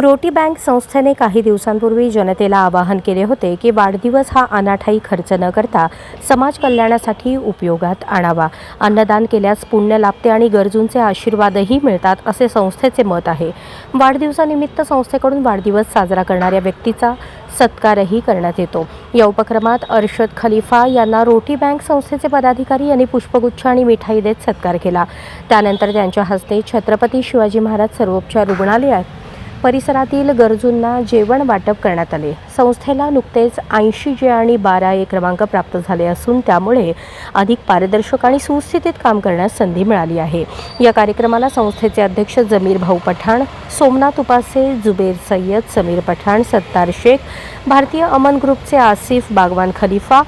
रोटी bank संस्थेने काही दिवसांपूर्वी जनतेला आवाहन केले होते की वाढदिवस हा अनाठाई खर्च न करता समाज कल्याणासाठी उपयोगात आणावा. अन्नदान केल्यास पुण्य लाभते आणि गरजूंचे आशीर्वादही मिळतात असे संस्थेचे मत आहे. वाढदिवसानिमित्त संस्थेकडून वाढदिवस साजरा करणाऱ्या व्यक्तीचा सत्कारही करण्यात येतो. या उपक्रमात अर्शद खलिफा यांना रोटी बँक संस्थेचे पदाधिकारी यांनी पुष्पगुच्छ आणि मिठाई देत सत्कार केला. त्यानंतर त्यांच्या हस्ते छत्रपती शिवाजी महाराज सर्वोपचार रुग्णालयात परिसरातील गरजूंना जेवण वाटप करण्यात आले. संस्थेला नुकतेच ऐंशी जे आणि बारा ए क्रमांक प्राप्त झाले असून त्यामुळे अधिक पारदर्शक आणि सुस्थितीत काम करण्यास संधी मिळाली आहे. या कार्यक्रमाला संस्थेचे अध्यक्ष जमीर भाऊ पठाण सोमनाथ उपासे जुबेर सय्यद समीर पठाण सत्तार शेख भारतीय अमन ग्रुपचे आसिफ बागवान खलिफा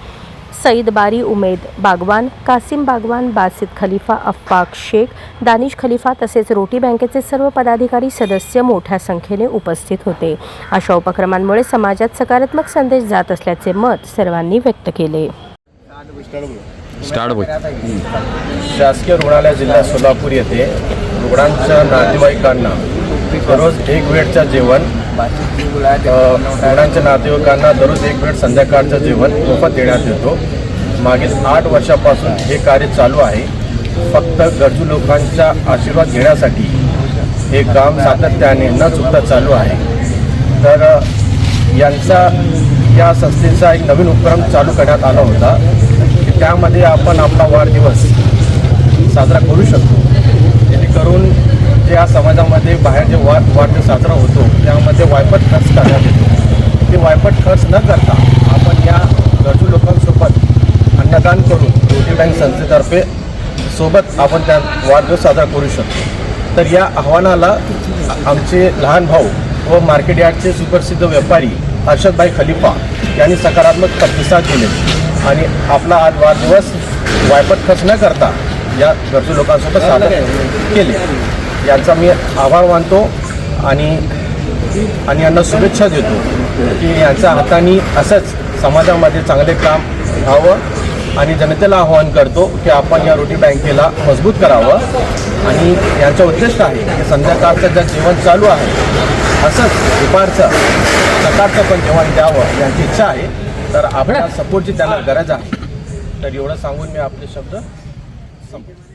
सईद बारी उमेद बागवान कासिम बागवान बासित खलिफा अफ्फाक शेख दानिश खलिफा तसेच रोटी बँकेचे सर्व पदाधिकारी सदस्य मोठ्या संख्येने उपस्थित होते. अशा उपक्रमांमुळे समाजात सकारात्मक संदेश जात असल्याचे मत सर्वांनी व्यक्त केले. शासकीय रुग्णालय जिल्हा सोलापूर येथे रुग्णांच्या नातेवाईकांना दररोज एक वेळचं जेवण रुग्णांच्या नातेवाईकांना दररोज एक वेळ संध्याकाळचं जेवण मोफत देण्यात येतो. मागील आठ वर्षापासून हे कार्य चालू आहे. फक्त गरजू लोकांचा आशीर्वाद घेण्यासाठी हे काम सातत्याने न चुकता चालू आहे. तर यांचा या संस्थेचा एक नवीन उपक्रम चालू करण्यात आला होता. की त्यामध्ये आपण आपला वाढदिवस साजरा करू शकतो. जेणेकरून जे या समाजामध्ये बाहेर जे वाद वाढदिवस साजरा होतो त्यामध्ये वायपट खर्च करण्यात येतो. ते वायपट खर्च न करता आपण या गरजू लोकांसोबत अन्नदान करून रोटी बँक संस्थेतर्फे सोबत आपण त्या वाढदिवस साजरा करू शकतो. तर या आव्हानाला आमचे लहान भाऊ व मार्केट यार्डचे सुप्रसिद्ध व्यापारी हर्षदभाई खलिफा यांनी सकारात्मक प्रतिसाद दिले. आणि आपला आज वाढदिवस वायपट खर्च न करता या गरजू लोकांसोबत सादर केले. यांचा मी आभार मानतो आणि आणि यांना शुभेच्छा देतो. की यांच्या हाताने असंच समाजामध्ये चांगले काम व्हावं. आणि जनतेला आवाहन करतो की आपण या रोटी बँकेला मजबूत करावं. आणि यांचा उद्देश आहे की संध्याकाळचं जे जेवण चालू आहे असंच दुपारचं सकाळचं पण जेवण द्यावं यांची इच्छा आहे. तर आपल्या सपोर्टची त्यांना गरज आहे. तर एवढं सांगून मी आपले शब्द संपवतो.